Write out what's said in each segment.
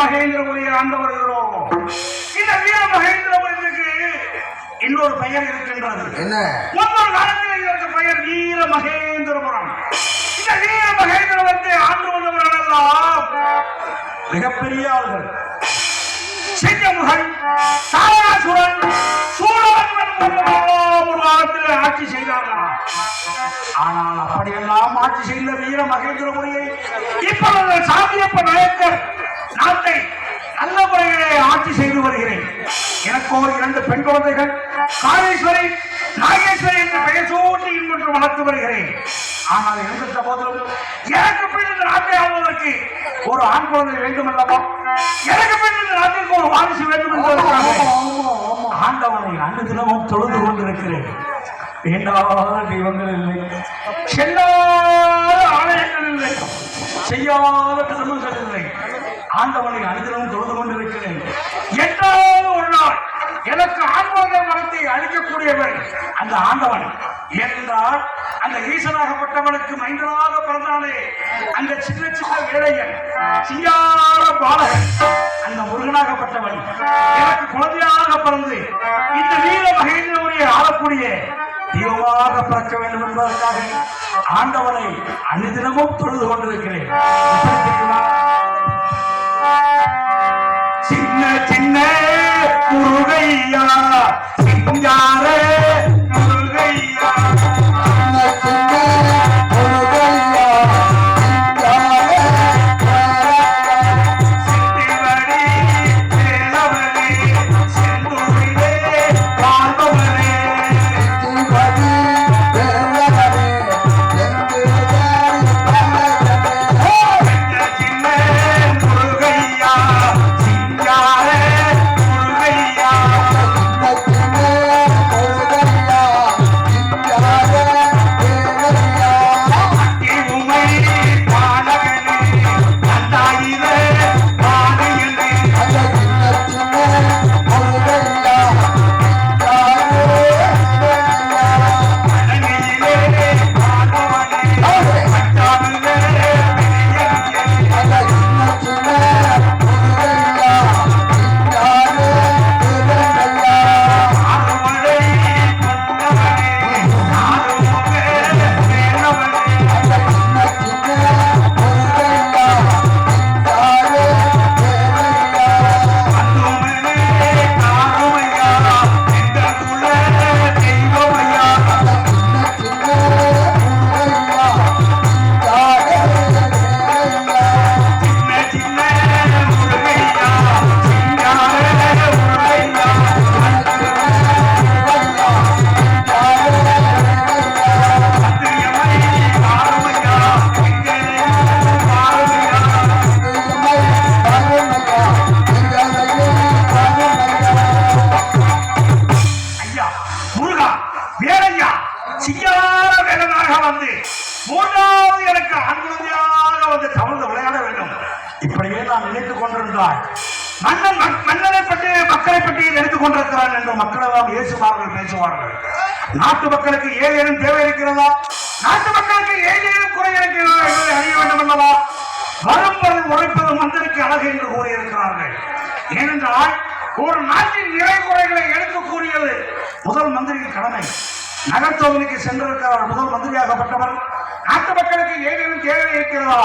மகேந்திரபுரியை ஆண்டு வருகிறோம் இந்த வீர மகேந்திரபுரத்துக்கு இன்னொரு பெயர் இருக்கின்றது. என்ன? முன்னொரு காலத்தில் இதற்கு பெயர் வீர மகேந்திரபுரம். இந்த வீர மகேந்திரபுரத்தை ஆண்டு வந்தவர்கள் எல்லாம் மிகப்பெரிய ஆள்கள். செஞ்சமுகன் தாராசுரன் சூழவன் ஒரு காலத்தில் ஆட்சி செய்தார்கள்? ஆனால் அப்படியெல்லாம் ஆட்சி செய்த வீர மகேந்திரபுரியை இப்பொழுது சாமியப்ப நாயக்கர் நாட்டை நல்ல முறையிலே ஆட்சி செய்து வருகிறேன். எனக்கு ஒரு இரண்டு பெண் குழந்தைகள். காளேஸ்வரி நாகேஸ்வரி என்று பெயர் சூட்டி இன்று வளர்த்து வருகிறேன். ஆனால் இருந்த போதிலும் எனக்கு பின் இந்த நாட்டை ஆள்வதற்கு ஒரு ஆண் குழந்தை வேண்டும் அல்லவா எனக்கு பின் இந்த நாட்டிற்கு ஒரு வாரிசு வேண்டும் என்பதற்காக ஆண்டவனை அன்று தினமும் தொழுது கொண்டிருக்கிறேன். வேண்டாத தெய்வங்கள் இல்லை. செல்லாத ஆலயங்கள் இல்லை. செய்யாத ஆண்டவனை அனுதினமும் தொழுது கொண்டிருக்கிறேன். என்றாவது ஒரு நாள் எனக்கு ஆண்டவன் மனத்தை அழிக்கக்கூடியவன் அந்த ஆண்டவன். ஏனென்றால் அந்த ஈசனாகப்பட்டவனுக்கு மைந்தனாக பிறந்தானே. அந்த சின்ன சின்ன வேலையன் சிங்கார பாலகன் அந்த முருகனாகப்பட்டவன். எனக்கு குழந்தையாக பிறந்து இந்த வீர மகேந்திரவரை ஆளக்கூடிய தெய்வமாக பிறக்க வேண்டும் என்பதற்காக ஆண்டவனை அனுதினமும் தொழுது கொண்டிருக்கிறேன். சின்ன சின்ன முருகையா சிங்கார கொண்டிருக்கிறான் என்று மக்களெல்லாம் ஏசுவார்கள் பேசுவார்கள். நாட்டு மக்களுக்கு ஏதேனும் தேவை இருக்கிறதா? நாட்டு மக்களுக்கு ஏதேனும் குறை இருக்கிறதா என்பதை அறிய வேண்டும் அல்லவா? வரும்பொருள் உழைப்பது மந்திரிக்கு அழகு என்று கூறியிருக்கிறார்கள். ஏனென்றால் ஒரு நாட்டின் நிறை குறைகளை எடுக்கக்கூடியது கூறியது முதல் மந்திரியின் கடமை. நகர்த்தொகுதிக்கு சென்றிருக்கிறார் முதல் மந்திரியாகப்பட்டவர். நாட்டு மக்களுக்கு ஏதேனும் தேவை இருக்கிறதா?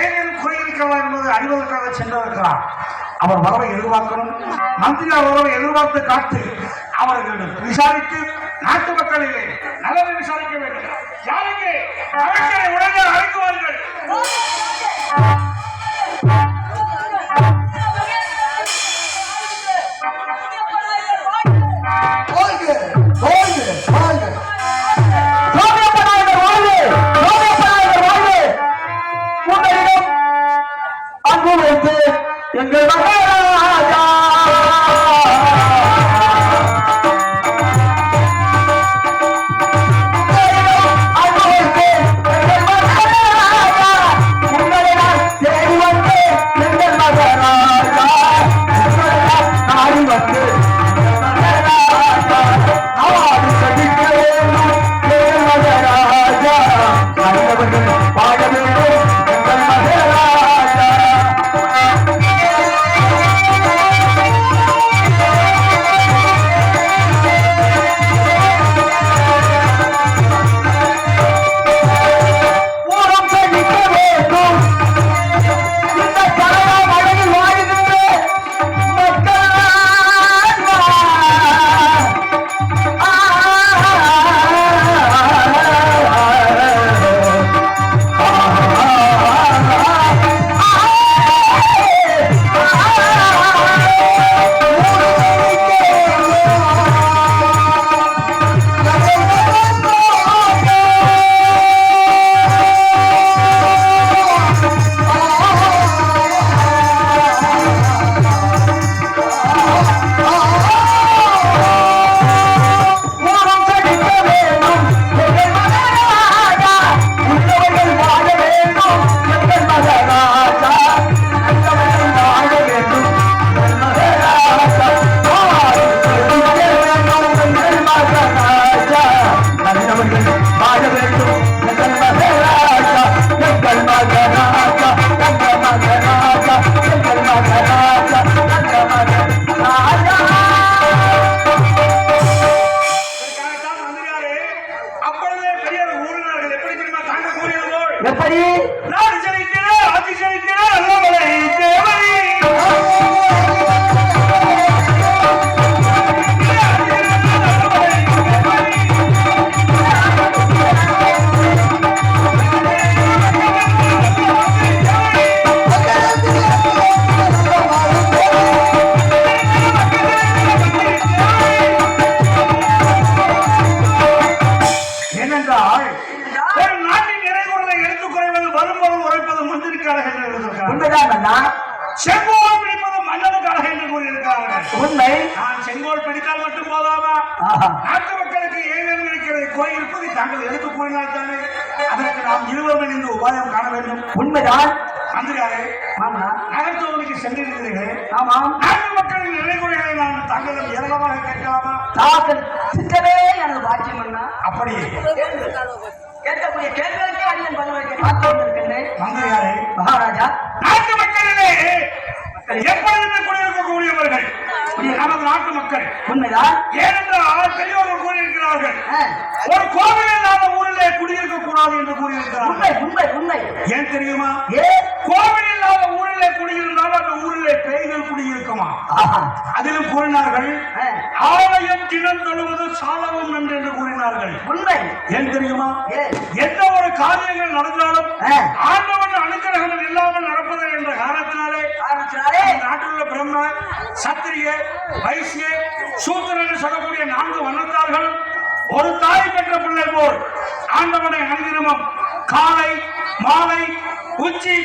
ஏதேனும் குறை இருக்கிறதா என்பதை அறிவதற்காக சென்றிருக்கிறார். அவர் வரவை எதிர்பார்க்கணும். மந்திரியார் வரவை எதிர்பார்த்து காத்து அவர்கள் விசாரித்து நாட்டு மக்களிலே நல்லதை விசாரிக்க வேண்டும். யாருக்கு? அமைச்சரை உடனே அழைக்குவார்கள். சோமியப்பநாயகர் எங்கள் மகாராஜா இருப்பதை தாங்கள் எடுத்து கூறினால் தானே? அதற்கு நாம் இருவரும் இணைந்து உபாயம் காண வேண்டும். உண்மைதான். மந்திரியாரே ஆமா. நகர்த்தவனுக்கு சென்றிருக்கிறீர்களே. ஆமாம் நாட்டு மக்களின் நிறைகுறைகளை நான் தங்களிடம் ஏராளமாக கேட்கலாமா? தாக்கல் சித்தமே எனது பாக்கியம் அப்படியே கேட்கக்கூடிய கேள்விகளுக்கு அடியன் பதிலளிக்க காத்து வந்திருக்கின்றேன் மந்திரியாரே மகாராஜா. நாட்டு மக்களிலே குடியிருக்கக்கூடியவர்கள் நமது நாட்டு மக்கள். உண்மைதான். ஏனென்றால் பெரியவர்கள் கூறியிருக்கிறார்கள். ஒரு கோவில் இல்லாத ஊரிலே குடியிருக்க கூடாது என்று கூறியிருக்கிறார்கள். உண்மை உண்மை உண்மை. ஏன் தெரியுமா? கோவில் இல்லாத ஊரிலே குடியிருந்தால் அந்த ஊரிலே பேய்கள் குடியிருக்குமா? அதிலும் கூறினார்கள் ஆலயம் தினம் தொழுவது சாலவும் நன்று என்று கூறினார்கள். உண்மை. ஏன் தெரியுமா? எந்த ஒரு காரியங்கள் நடந்தாலும் ஆண்டவன் அனுக்கிரகம் இல்லாமல் நடப்பது என்ற காரணத்தினாலே இந்த நாட்டில் உள்ள பிரம்ம சத்திரிய வைசிய சூத்திரன் என்று சொல்லக்கூடிய நான்கு வண்ணத்தார்களும் ஒரு தாய் பெற்ற பிள்ளை போல் ஆண்டவனை அனுதினமும் காலை மாலை உச்சி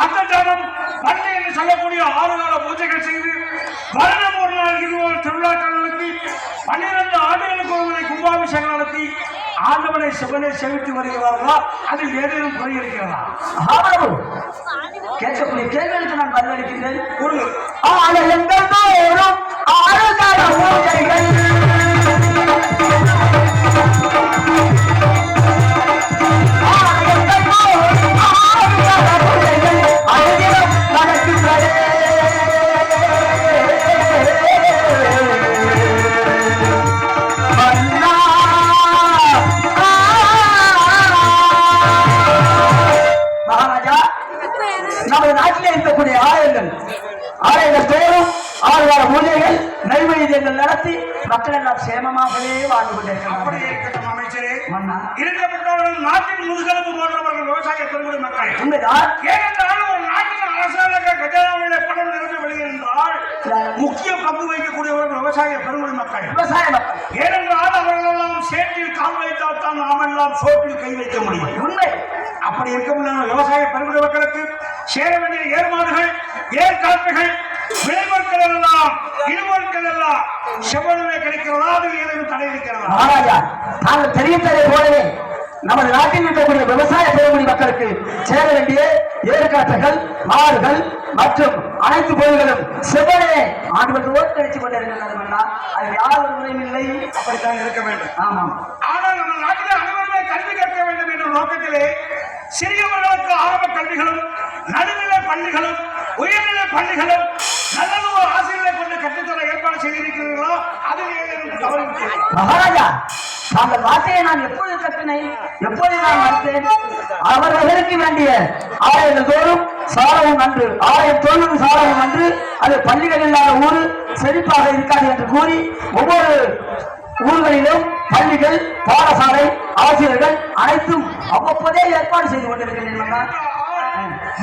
சாயரங்கை அத்தஜாமம் பள்ளி என்று சொல்லக்கூடிய ஆறு கால பூஜைகள் செய்து வருடம் ஒரு நாள் இதுபோல் திருவிழாக்கள் நடத்தி பன்னிரண்டு ஆண்டுகளுக்கு ஒருமுறை கும்பாபிஷேகம் நடத்தி ஆண்டவனை சிவனை செலுத்தி வருகிறார்களா? அதில் ஏதேனும் குறை இருக்கிறதா? ஆமாம். கேட்கக்கூடிய கேள்விகளுக்கு நான் பதிலளிக்கின்றேன் ஒரு ஆலயங்கள் தோறும் ஆறுகால பூஜைகள் மக்கள் எல்லாம் சேமமாகவே வாழ்ந்து அப்படியே கொண்டிருக்கிறார்கள் இருக்கட்டும் அமைச்சரே. இருக்கப்பட்டவர்கள் நாட்டின் முதுகெலும்பு போன்றவர்கள் விவசாய பெருங்குடி மக்கள். உண்மைதான். ஏனென்றால் ஒரு நாட்டின் அரசாங்க கஜானாவிலே பணம் நிரம்பி வெளியிருந்தால் முக்கிய பங்கு வகிக்கக்கூடியவர்கள் விவசாய பெருங்குடி மக்கள். விவசாய மக்கள். ஏனென்றால் அவர்களெல்லாம் சேற்றில் கால் வைத்தால் தான் நாமெல்லாம் சோற்றில் கை வைக்க முடியும். உண்மை. அப்படி இருக்க முடியாத. விவசாய பெருங்குடி மக்களுக்கு சேர வேண்டிய ஏர்மாடுகள் ஏற்காற்றுகள் விளைபொருட்கள் எல்லாம் இடுபொருட்கள் எல்லாம் கிடைக்கிறதா அதில் தடை இருக்கிறதா? மகாராஜா தாங்கள் தெரிவித்ததை போலவே நமது நாட்டில் இருக்கக்கூடிய விவசாய பெருமொழி மக்களுக்கு சேர வேண்டிய ஏற்காற்றுகள் மாடுகள் மற்றும் அனைத்து பொருள்களும் செவ்வனே ஆண்டுகளோடு கிடைச்சு கொண்டிருக்கின்றது மன்னா அது யார் ஒரு முறையும் இல்லை. அப்படித்தான் இருக்க வேண்டும். ஆமாம் ஆனால் நம்ம நாட்டிலே அனைவருமே கல்வி கற்க வேண்டும் என்ற நோக்கத்திலே சிறியவர்களுக்கு ஆரம்ப கல்விகளும் நடுநிலை பள்ளிகளும் உயர்நிலை பள்ளிகளும் நல்ல ஆசிரியர்களை கொண்டு கற்றுத்தர ஏற்பாடு செய்திருக்கிறீர்களோ அதில் ஏதேனும் தவறு மகாராஜா அந்த வார்த்தையை நான் எப்போது கட்டினேன்? எப்போது நான் மறுத்தேன் அவர்களுக்கு வேண்டிய ஆலயங்கள் தோறும் சாரவும் நன்று ஆலயம் தோறும் சாரவும் நன்று அது பள்ளிகள் இல்லாத ஊர் செழிப்பாக இருக்காது என்று கூறி ஒவ்வொரு ஊர்களிலும் பள்ளிகள் பாடசாலை ஆசிரியர்கள் அனைத்தும் அவ்வப்போதே ஏற்பாடு செய்து கொண்டிருக்கிறேன் மன்னா.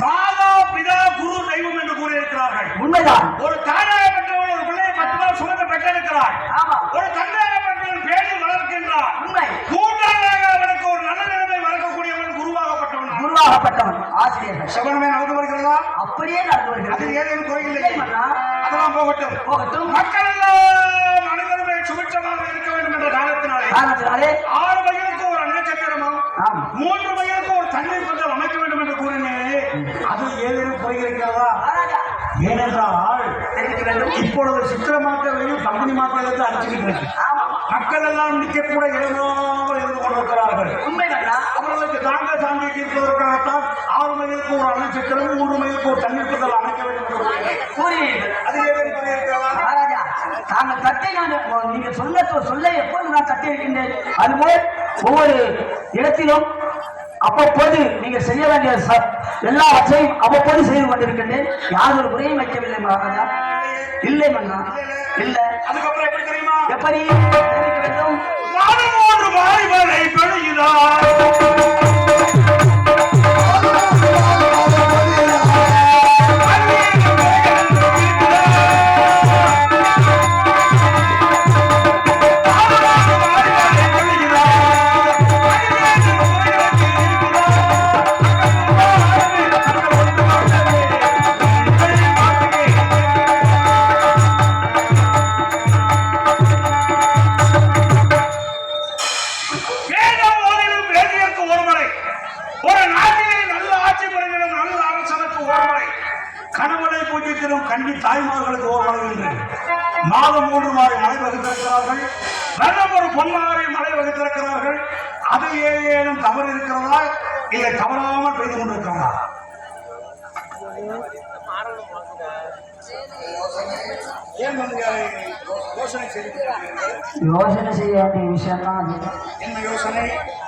மாதா பிதா குரு தெய்வம் என்று கூறியிருக்கிறார்கள். உண்மைதான். ஒரு தாயாக பெற்றவள் ஒரு பிள்ளையை பத்து நாள் சுமந்து பெற்றெடுக்கிறார் ஆமா. ஒரு தந்தையாக பெற்றவன் பேணி வளர்க்கின்றார் உண்மை. மூன்றாவதாக அவனுக்கு ஒரு நல்ல நிலைமை வளர்க்கக்கூடியவன் குருவாகப்பட்டவன். குருவாகப்பட்டவன். ஆசிரியர்கள். செவனமே நடந்து வருகிறதா? அப்படியே நடந்து வருகிறது. அதில் ஏதேனும் குறையில்லை இல்லை. அதெல்லாம் போகட்டும். போகட்டும். மக்கள் எல்லாம் அனைவருமே சுபிட்சமாக இருக்க வேண்டும் என்ற காரணத்தினாலே காரணத்தினாலே ஆறு மைலுக்கு ஒரு ஆம். மூன்று மைலுக்கு ஒரு தண்ணீர் பந்தல் அமைக்க வேண்டும் என்று கூறினேன் அது ஏதேனும் குறைகிறதா ஏனென்றால் இப்பொழுது சித்திர மாதங்களையும் பங்குனி மாதங்களையும் அடிச்சுக்கிட்டு இருக்கு. மக்கள் எல்லாம் நிக்க கூட இல்லாமல் இருந்து கொண்டிருக்கிறார்கள். அவர்களுக்கு தாங்க சாந்தி தீர்ப்பதற்காகத்தான் ஆறு மைலுக்கு ஒரு நட்சத்திரம் மூன்று மைலுக்கு ஒரு தண்ணீர் பந்தல் அமைக்க வேண்டும் தாங்கள் தட்டை நான் நீங்க சொல்ல சொல்ல எப்போது நான் தட்டி இருக்கின்றேன் அதுபோல் ஒவ்வொரு இடத்திலும் அவ்வப்போது நீங்க செய்ய வேண்டிய எல்லாவற்றையும் அவ்வப்போது செய்து கொண்டிருக்கின்றேன். யாதொரு குறையும் வைக்கவில்லை மகாராஜா. இல்லை மன்னா. இல்ல. அதுக்கப்புறம் எப்படி தெரியுமா? எப்படி வேண்டும்? போன்று மாறி இல்லை தவறாமல் ஏன் வந்து யோசனை செய்ய வேண்டிய விஷயம் தான் என்ன யோசனை?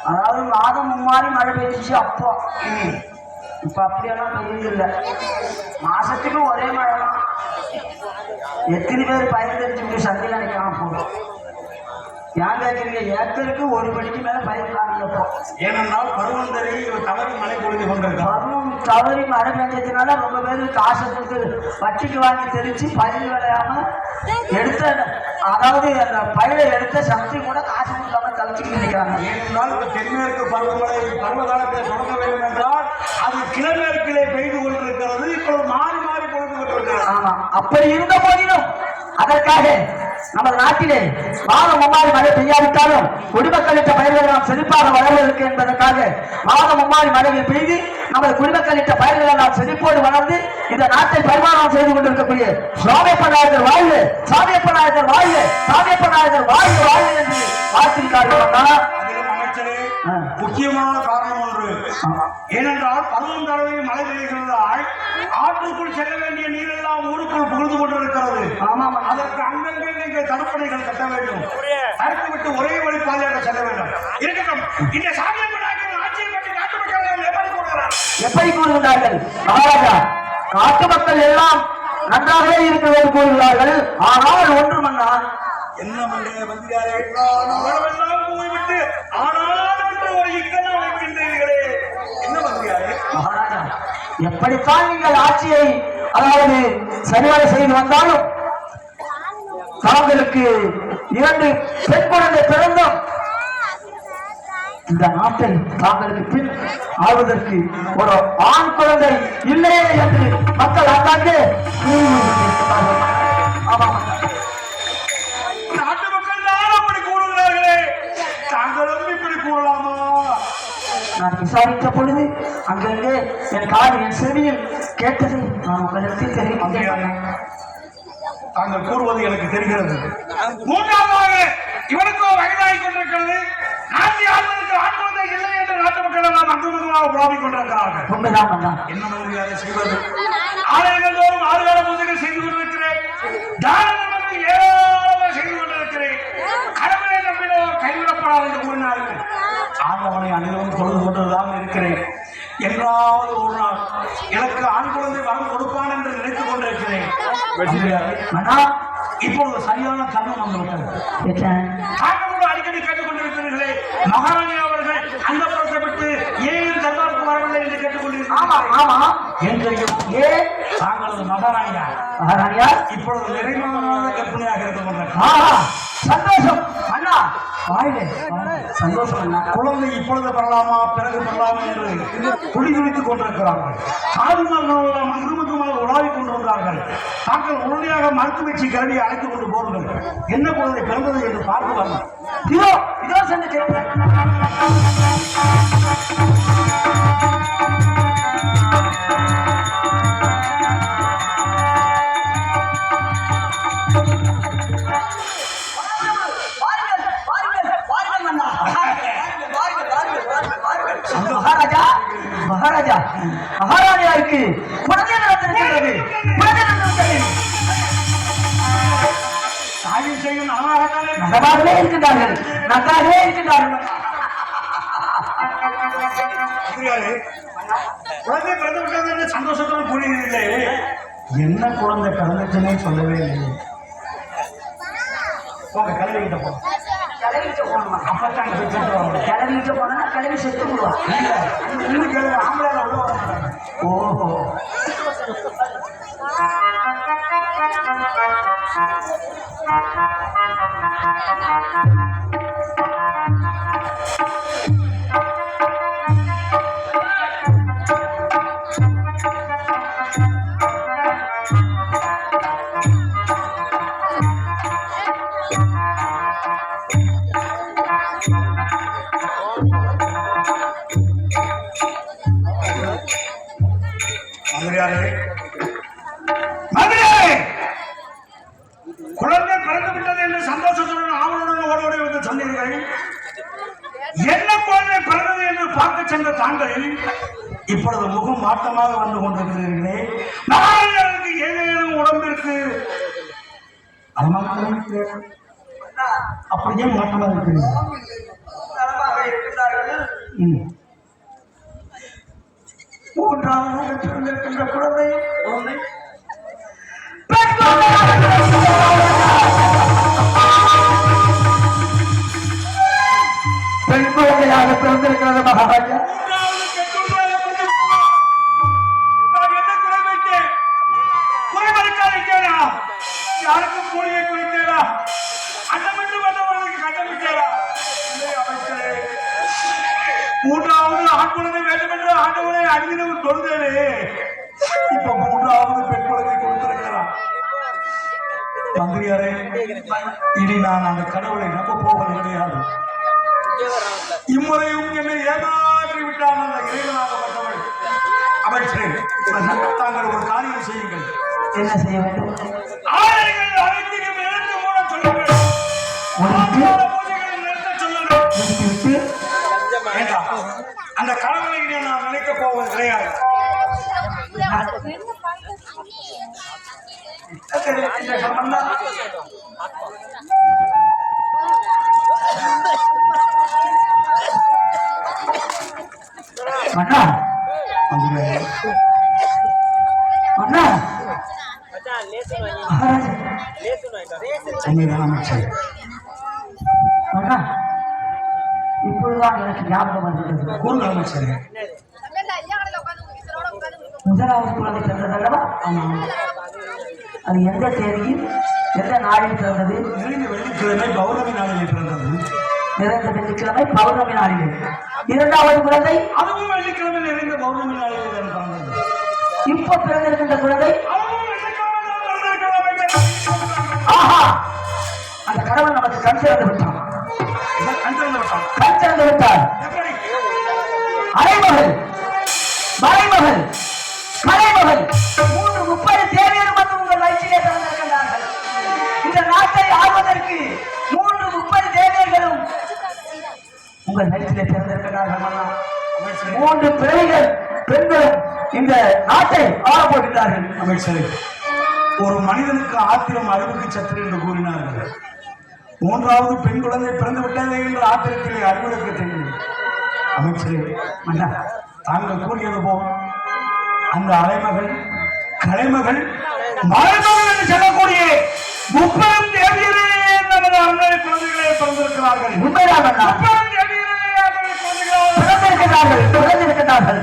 அதாவது மாதம் மும்மாறி மழை பெய்ஞ்சிச்சு அப்போ. இப்ப அப்படியெல்லாம் பெய்யுதில்ல மாசத்துக்கு ஒரே மழை தான் எத்தனை பேர் பயிர் தெரிஞ்சுக்கிட்டு சந்தையில் நினைக்காம போகும் ஏன் கேட்குறீங்க ஏக்கருக்கு ஒரு மணிக்கு மேல பயிர் காணலப்போ ஏனென்றால் பருவந்தரை தவறி மழை பொழுது கொண்டிருக்கிறார். பருவம் தவறி மழை பெஞ்சதுனால ரொம்ப பேர் காசை கொடுத்து வட்டிக்கு வாங்கி தெரிச்சு பயிர் விளையாம எடுத்த அதாவது அந்த பயிரை எடுத்த சக்தி கூட காசு கொடுக்காம தவிச்சுக்கிட்டு நிற்கிறாங்க ஏனென்றால் இப்ப தென்மேற்கு பருவமழை பருவகாலத்தில் தொடங்க வேண்டும் என்றால் அது கிழமேற்கிலே பெய்து கொண்டிருக்கிறது இப்பொழுது மாறி மாறி பொழுது கொண்டிருக்கிறது. ஆமா. அப்படி இருந்த போதிலும் அதற்காக நமது நாட்டிலே மாதம் மும்மாறி மழை பெய்யாவிட்டாலும் குடிமக்களிட்ட பயிர்கள் நாம் செழிப்பாக வளர்வதற்கு என்பதற்காக மாதம் மும்மாறி மழையை பெய்து நமது குடிமக்களிட்ட பயிர்களை நாம் செழிப்போடு வளர்ந்து இந்த நாட்டை பரிமாணம் செய்து கொண்டிருக்கக்கூடிய சுவாமியப்ப நாயகர் வாழ்வு சாமியப்ப நாயகர் வாழ்வு சாமியப்ப நாயகர் வாழ்வு வாழ்வு என்று வாழ்த்திருக்கார்கள் முக்கியமான காரணம் ஒன்று. ஏனென்றால் பருவம் தடவை மழை பெய்கிறதால் ஆற்றுக்குள் செல்ல வேண்டிய நீரெல்லாம் ஊருக்குள் புகுந்து கொண்டிருக்கிறது. ஆமாம். அதற்கு அங்கங்கே நீங்கள் தடுப்பணைகள் கட்ட வேண்டும். அடுத்து விட்டு ஒரே வழி பாதையாக செல்ல வேண்டும். இருக்கட்டும். இந்த மக்கள் எப்படி கூறுகிறார் எப்படி கூறுகிறார்கள்? மகாராஜா காட்டு மக்கள் எல்லாம் நன்றாகவே இருக்கிறது கூறுகிறார்கள். ஆனால் ஒன்று மன்னா என்ன மண்டே வந்தியாரே? போய்விட்டு ஆனால் என்று ஒரு இக்கணம் வைக்கின்றீர்களே என்ன வந்தியாரே மகாராஜா எப்படித்தான் நீங்கள் ஆட்சியை அதாவது சரிவர செய்து வந்தாலும் தாங்களுக்கு இரண்டு பெண் குழந்தை பிறந்தும் இந்த நாட்டை தாங்களுக்கு பின் ஆள்வதற்கு ஒரு ஆண் குழந்தை இல்லையே என்று மக்கள் அங்காங்கே ஆமா நான் விசாரித்த பொழுது அங்கங்கே என் காது என் செவியில் கேட்டதை நான் உங்களுக்கு தெரிவிக்கிறேன் தாங்கள் கூறுவது எனக்கு தெரிகிறது. மூன்றாவதாக இவனுக்கோ வயதாகி கொண்டிருக்கிறது. நாட்டி ஆள்வதற்கு ஆண் குழந்தை இல்லை என்று நாட்டு மக்கள் எல்லாம் அங்குமுகமாக புலாவிக் கொண்டிருக்கிறார்கள். உண்மைதான் என்ன மாதிரியாக செய்வது? ஆலயங்கள் தோறும் ஆறுகால பூஜைகள் செய்து கொண்டிருக்கிறேன். தான தர்மங்கள் ஏராளமாக செய்து கொண்டிருக்கிறேன். கடவுளை நம்பினோர் கைவிடப்படாது என்று கூறினார்கள். ஆண்டவனை அனைவரும் தொழுது கொண்டுதான் இருக்கிறேன். என்றாவது ஒரு நாள் எனக்கு ஆண் குழந்தை வரம் கொடுப்பான் என்று நினைத்துக் கொண்டிருக்கிறேன். மன்னா இப்பொழுது சரியான தருணம் வந்துவிட்டது. தாங்களோடு அடிக்கடி கேட்டுக் கொண்டிருக்கிறீர்களே மகாராணி அவர்கள் அந்த புறத்தை விட்டு ஏன் தர்பாருக்கு வரவில்லை என்று கேட்டுக் ஆமா ஆமா. தெரியும் ஏ தாங்களது மகாராணியா மகாராணியா இப்பொழுது நிறைவான கற்பனையாக இருந்து சந்தோஷம் அண்ணா. வாழ்க வாழ்க. சந்தோஷம் அண்ணா. குழந்தை இப்பொழுது பெறலாமா பிறகு பெறலாமா என்று துடி துடித்துக் கொண்டிருக்கிறார்கள் சாதுமார்கள் அங்குமுகமாக உலாவிக் கொண்டு வந்தார்கள். தாங்கள் உடனடியாக மருத்துவ கிளம்பி அழைத்துக் கொண்டு போருங்கள் என்ன குழந்தை பிறந்தது என்று பார்த்து வரணும் இதோ இதோ சென்று மகாராஜா மகாராஜா மகாராணியாருக்கு குழந்தை நடந்திருக்கிறது குழந்தை நடந்திருக்கிறது நன்றாகவே இருக்கின்றார்கள். நன்றாகவே இருக்கின்றார்கள். என்ன குழந்தை பிறந்துச்சுன்னே சொல்லவே இல்லை போங்க கலவிக்கிட்ட கிட்ட போங்க கிளவிட்டு போகணுமா? அப்பத்தான் வச்சுட்டு வாங்க. கிளவிட்டு போனா கலவி செத்து விடுவா இல்ல, ஆம்பளை உள்ள வர மாட்டாங்க. பெண் குழந்தையாக பிறந்திருக்கிறது மகாராஜா யாருக்கும் கூலியை குறித்தேனா? அன்னமிட்டு வந்தவர்களுக்கு கட்டமிட்டேனா? அமைச்சரே. மூன்றாவது ஆண் குழந்தை வேண்டும் என்று ஆண்டவனை அடிதினம் தொழுதேனே இப்ப மூன்றாவது பெண் குழந்தை கொடுத்திருக்கிறான் மந்திரியாரே இனி நான் அந்த கடவுளை நம்ப போவது கிடையாது இம்முறையும் என்னை ஏமாற்றி விட்டான் அந்த இறைவனாகப்பட்டவள் அமைச்சரே தாங்கள் ஒரு காரியம் செய்யுங்கள். என்ன செய்ய வேண்டும்? ஆலயங்கள் அனைத்தையும் இழந்து மூட சொல்லுங்கள். அந்த கடவுளை நான் நினைக்க போவது கிடையாது. இந்த சம்பந்தம்? அண்ணா. மந்திரியாரே, இப்பொழுதுதான் எனக்கு ஞாபகம் வந்துள்ளது. கூறுங்கள் அமைச்சரே. முதலாவது குழந்தை பிறந்ததல்லவா அது எந்த தேதியில் எந்த நாளில் பிறந்தது? வெள்ளிக்கிழமை பௌர்ணமி நாளில் பிறந்தது. நிறைந்த வெள்ளிக்கிழமை பௌர்ணமி நாளில். இரண்டாவது குழந்தை அதுவும் வெள்ளிக்கிழமை நிறைந்த பௌர்ணமி நாளிலே இப்போ பிறந்திருக்கின்ற குழந்தை. ஆஹா! அந்த கடவுள் நமக்கு கண் திறந்து விட்டான். கண் திறந்து விட்டான். மூன்று பிள்ளைகள் பெண்களும் இந்த நாட்டை ஆள போகிறார்கள் அமைச்சரே ஒரு மனிதனுக்கு ஆத்திரம் அறிவுக்கு சற்று என்று கூறினார்கள். மூன்றாவது பெண் குழந்தை பிறந்து விட்டது என்ற ஆத்திரத்திலே அறிவுக்கு தெரியும். அமைச்சரே மன்னா தாங்கள் கூறியது போல் அந்த அலைமகள் கலைமகள் மலைமகள் என்று சொல்லக்கூடிய முப்பெரும் தேவியரே நமது அன்னை குழந்தைகளே பிறந்திருக்கிறார்கள். முப்பெரும் குழந்தைகளாக பிறந்திருக்கிறார்கள் பிறந்திருக்கிறார்கள்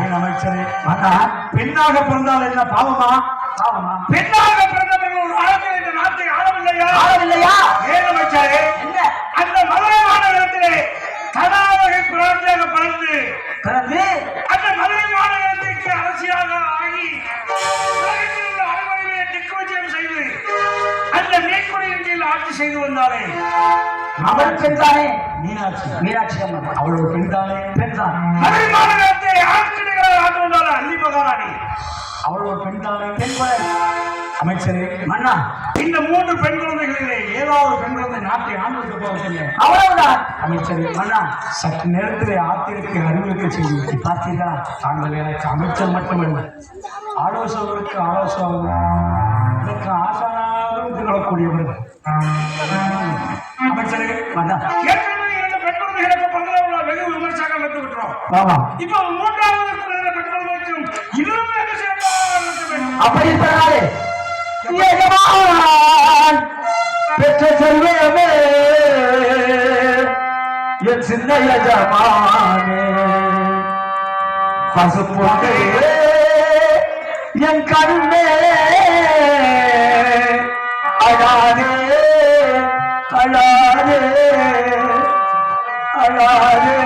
ஏன் அமைச்சரே? மன்னா பெண்ணாக பிறந்தால் என்ன பாவமா? பாவமா. பெண்ணாக பிறந்தவர்கள் ஒரு ஆளுநர் இந்த நாட்டை ஆளவில்லையா? ஆளவில்லையா? ஏன் அமைச்சரே? அந்த மதுரை மாநகரத்திலே கதாவகை பிராட்டியாக பிறந்து பிறந்து? அந்த மதுரை மாநகரத்திற்கு அரசியாக ஆகி உலகத்தில் உள்ள அனைவரையுமே திக்குவஜயம் செய்து அந்த மேற்கொடையின் கீழ் ஆட்சி செய்து வந்தாரே அவள் பெண்தானே மீனாட்சி. மீனாட்சி அம்மன் அவள் ஒரு பெண்தானே பெண்தான். மதுரை மாநகரத்தை ஆண்டு வந்தார் அல்லி மகாராணி. அவள் ஒரு பெண்தானே பெண் அமைச்சரே. மன்னா. இந்த மூன்று பெண் குழந்தைகளிலே ஏதாவது பெண் குழந்தை நாட்டை ஆண்டுக்கு போவதில்லை. அவ்வளவுதான். அமைச்சரே மன்னா. சற்று நேரத்திலே ஆத்திரத்தை அறிவிக்க செய்து பார்த்தீர்களா? தாங்கள் எனக்கு அமைச்சர் மட்டுமல்ல. ஆலோசகருக்கு ஆலோசகம் எனக்கு ஆசானாகவும் திகழக்கூடியவர் அமைச்சரே மன்னா ஏற்கனவே இரண்டு பெண் குழந்தைகளுக்கு பந்தளவுள்ள வெகு விமர்சனம் வந்து விட்டுறோம் ஆமா. இப்போ மூன்றாவது குழந்தை பெற்றோர்களுக்கும் இன்னும் வெகு சிறப்பாக இருக்க வேண்டும் அப்படி எஜமான் பெற்ற செல்வமே. என் சின்ன என் கண்ணே. আলা রে আলা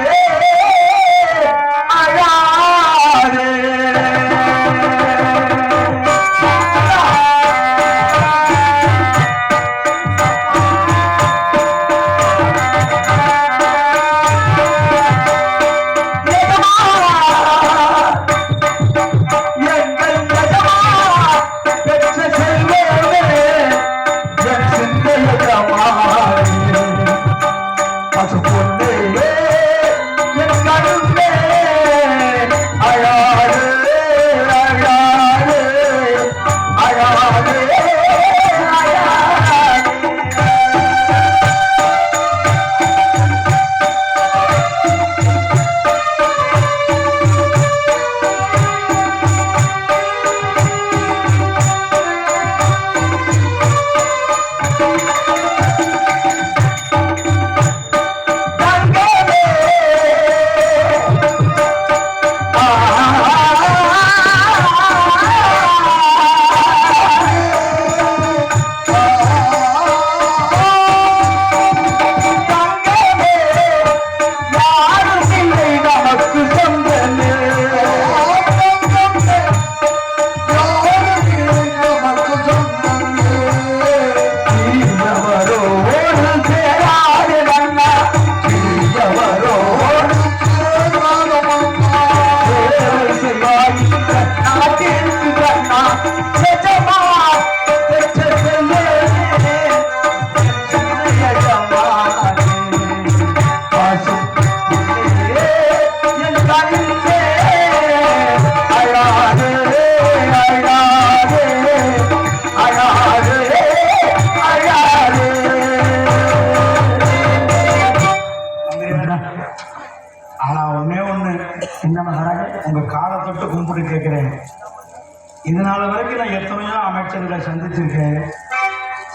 இது நாள் வரைக்கும் நான் எத்தனையோ அமைச்சர்களை சந்திச்சிருக்கேன்.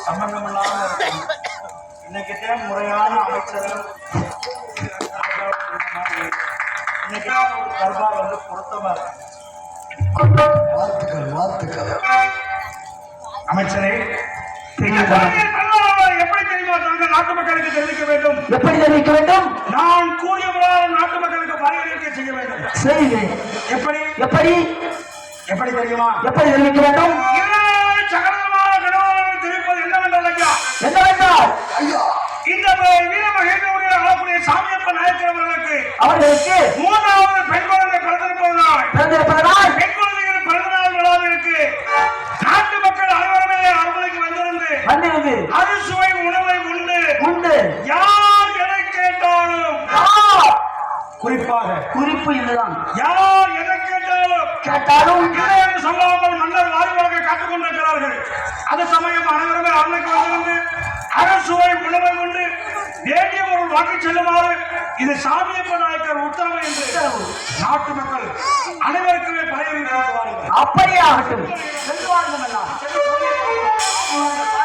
சம்பந்தம் இல்லாம இருக்கேன். இன்னைக்கு தான் முறையான அமைச்சர்கள் இன்னைக்கு தான் ஒரு தர்பார் வந்து பொருத்தமா இருக்கு. வாழ்த்துக்கள் வாழ்த்துக்கள். அமைச்சரே எப்படி தெரியுமா நாட்டு மக்களுக்கு தெரிவிக்க வேண்டும். எப்படி தெரிவிக்க வேண்டும்? நான் கூடிய நாட்டு மக்களுக்கு பரிகரிக்க செய்ய வேண்டும். செய்தி எப்படி? எப்படி? எப்படி தெரியுமா? எப்படி தெரிவிக்க வேண்டும்? என்னவென்றால் இந்த வீர மகேந்திரனுடைய ஆளக்கூடிய சாமியப்ப நாயக்கர் அவர்களுக்கு அவர்களுக்கு மூன்றாவது பெண் குழந்தை பிறந்திருப்பதனால் பிறந்திருப்பதனால் பெண் குழந்தைகள் பிறந்த நாள் விழாவிற்கு நாட்டு மக்கள் அனைவருமே அரண்மனைக்கு வந்திருந்து வந்திருந்து அறுசுவை உணவை உண்டு. உண்டு. யார் எதை கேட்டாலும் குறிப்பாக குறிப்பு இதுதான். யார் எதை கேட்டாலும் என்று சொல்லாமல் மன்னர் வாரிவாக காத்துக் கொண்டிருக்கிறார்கள் அது சமயம் அனைவருமே அரண்மைக்கு வந்திருந்து அரசுவை உணவை உண்டு வேண்டிய செல்லுமாறு இது சாமியப்ப நாயக்கர் உத்தரவு என்று நாட்டு மக்கள் அனைவருக்குமே பயிர் வாருங்கள் அப்படியே ஆகட்டும் சென்று வாருங்கள் எல்லாம். சென்று சொல்லிட்டு வாருங்கள்.